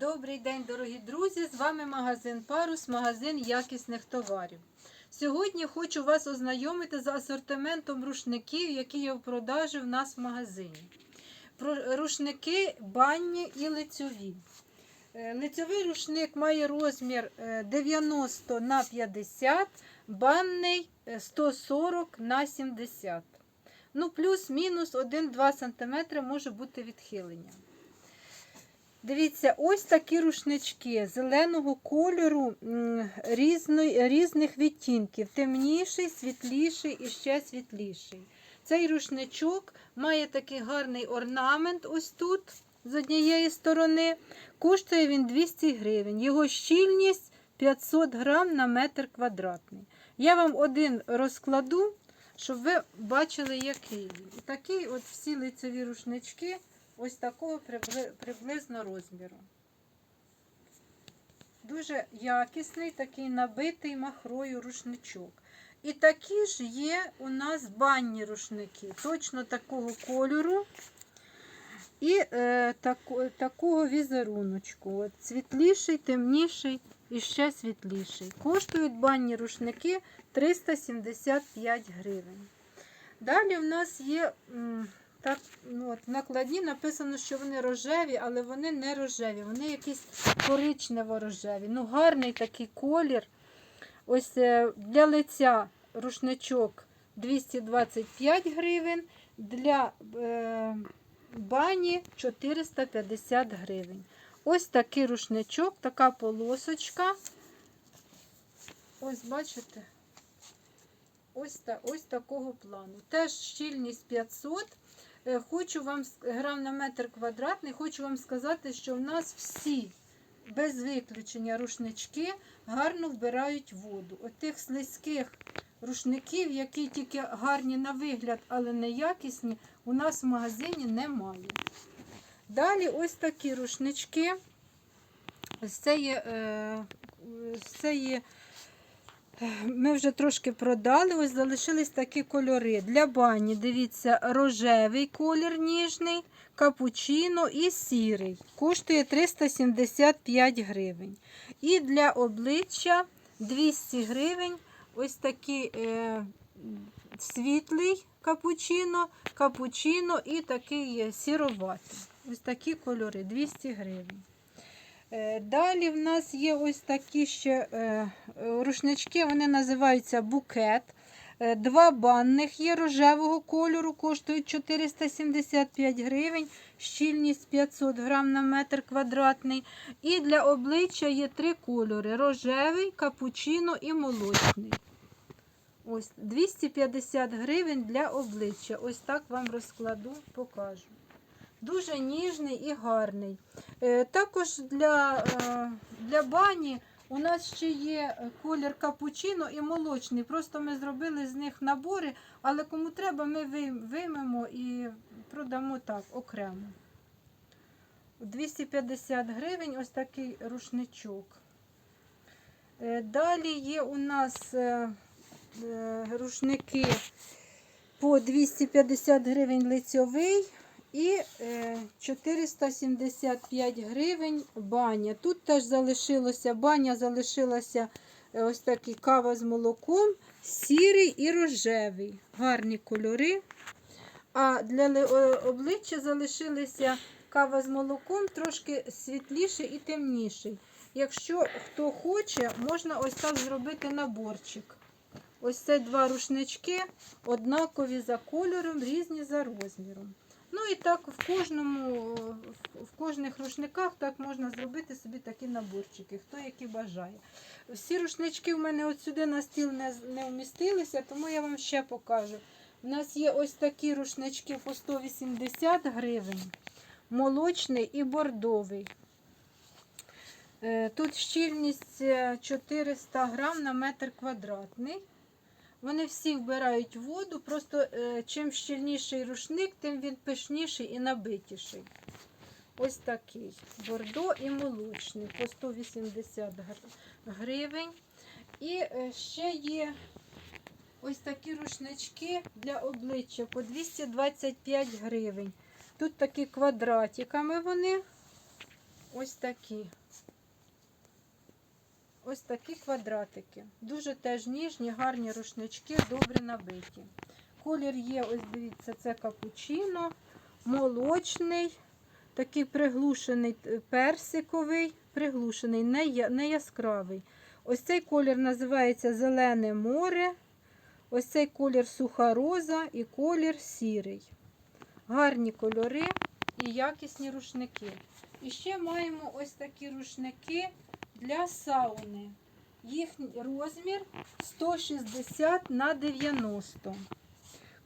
Добрий день, дорогі друзі! З вами магазин Парус, магазин якісних товарів. Сьогодні хочу вас ознайомити з асортиментом рушників, які є в продажі в нас в магазині. Рушники банні і лицьові. Е, Лицьовий рушник має розмір е, 90 на 50, банний е, 140 на 70. Ну, плюс-мінус 1-2 см може бути відхилення. Дивіться, ось такі рушнички зеленого кольору різних відтінків. Темніший, світліший і ще світліший. Цей рушничок має такий гарний орнамент ось тут, з однієї сторони. Коштує він 200 гривень. Його щільність 500 грам на метр квадратний. Я вам один розкладу, щоб ви бачили, який він. Такий от всі лицеві рушнички ось такого приблизно розміру. Дуже якісний, такий набитий махрою рушничок. І такі ж є у нас банні рушники, точно такого кольору і е, тако- такого візеруночку. От, світліший, темніший і ще світліший. Коштують банні рушники 375 гривень. Далі в нас є м, так, ну, от, в накладні написано, що вони рожеві, але вони не рожеві, вони якісь коричнево-рожеві. Ну, гарний такий колір. Ось е, для лиця рушничок 225 гривень, для е, бані 450 гривень. Ось такий рушничок, така полосочка. Ось бачите? Ось, та, ось такого плану. Теж щільність 500. Е, Хочу вам грам на метр квадратний, хочу вам сказати, що в нас всі, без виключення, рушнички гарно вбирають воду. От тих слизьких рушників, які тільки гарні на вигляд, але не якісні, у нас в магазині немає. Далі ось такі рушнички. Це є, е, це є ми вже трошки продали, ось залишились такі кольори. Для бані, дивіться, рожевий колір ніжний, капучино і сірий. Коштує 375 гривень. І для обличчя 200 гривень. Ось такий е, світлий капучино, капучино і такий сіроватий. Ось такі кольори 200 гривень. Е, Далі в нас є ось такі ще е, рушнички, вони називаються букет. Е, Два банних є рожевого кольору, коштують 475 гривень, щільність 500 грам на метр квадратний. І для обличчя є три кольори: рожевий, капучино і молочний. Ось 250 гривень для обличчя. Ось так вам розкладу, покажу. Дуже ніжний і гарний. Е, Також для, е, для бані у нас ще є колір капучино і молочний. Просто ми зробили з них набори, але кому треба, ми виймемо і продамо так окремо. 250 гривень ось такий рушничок. Е, Далі є у нас рушники по 250 гривень лицьовий. І е, 475 гривень баня. Тут теж залишилося баня, залишилася е, ось такий кава з молоком, сірий і рожевий. Гарні кольори. А для е, обличчя залишилися кава з молоком, трошки світліший і темніший. Якщо хто хоче, можна ось так зробити наборчик. Ось це два рушнички, однакові за кольором, різні за розміром. Ну і так в кожному, в- кожних рушниках так можна зробити собі такі наборчики, хто які бажає. Всі рушнички в мене от сюди на стіл не, не вмістилися, тому я вам ще покажу. У нас є ось такі рушнички по 180 гривень, молочний і бордовий. Е, Тут щільність е, 400 грам на метр квадратний. Вони всі вбирають воду, просто е, чим щільніший рушник, тим він пишніший і набитіший. Ось такий бордо і молочний по 180 гривень. І е, ще є ось такі рушнички для обличчя по 225 гривень. Тут такі квадратиками вони. ось такі. Ось такі квадратики. Дуже теж ніжні, гарні рушнички, добре набиті. Колір є, ось дивіться, це капучино, молочний, такий приглушений е, персиковий, приглушений, не, яскравий. Ось цей колір називається Зелене море. Ось цей колір суха роза і колір сірий. Гарні кольори і якісні рушники. І ще маємо ось такі рушники для сауни. Їхній розмір 160 на 90.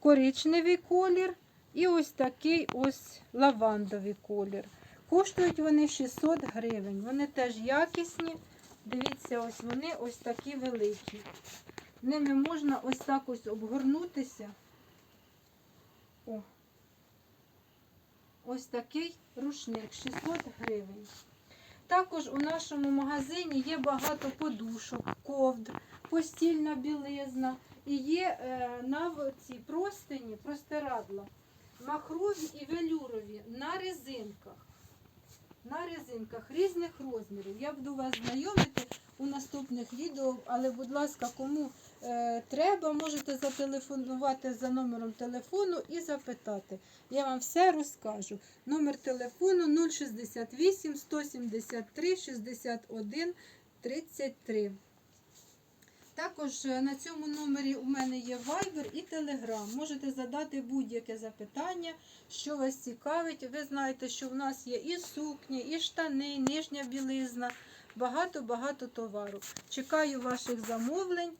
Коричневий колір і ось такий ось лавандовий колір. Коштують вони 600 гривень. Вони теж якісні. Дивіться, ось вони ось такі великі. Ними можна ось так ось обгорнутися. О. Ось такий рушник 600 гривень. Також у нашому магазині є багато подушок, ковдр, постільна білизна і є е, на ці простині, простирадла, махрові і велюрові на резинках. На резинках різних розмірів. Я буду вас знайомити у наступних відео, але, будь ласка, кому треба, можете зателефонувати за номером телефону і запитати. Я вам все розкажу. Номер телефону 068 173 61 33. Також е, на цьому номері у мене є Viber і Telegram. Можете задати будь-яке запитання, що вас цікавить. Ви знаєте, що в нас є і сукні, і штани, і нижня білизна, багато-багато товару. Чекаю ваших замовлень.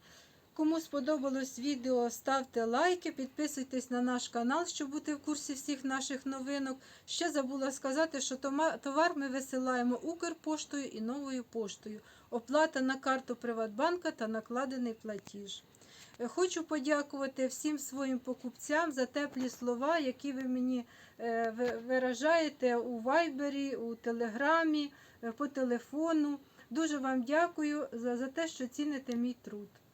Кому сподобалось відео, ставте лайки, підписуйтесь на наш канал, щоб бути в курсі всіх наших новинок. Ще забула сказати, що товар ми висилаємо Укрпоштою і новою поштою. Оплата на карту Приватбанка та накладений платіж. Е, Хочу подякувати всім своїм покупцям за теплі слова, які ви мені е, виражаєте у Вайбері, у Телеграмі, е, по телефону. Дуже вам дякую за, за те, що ціните мій труд.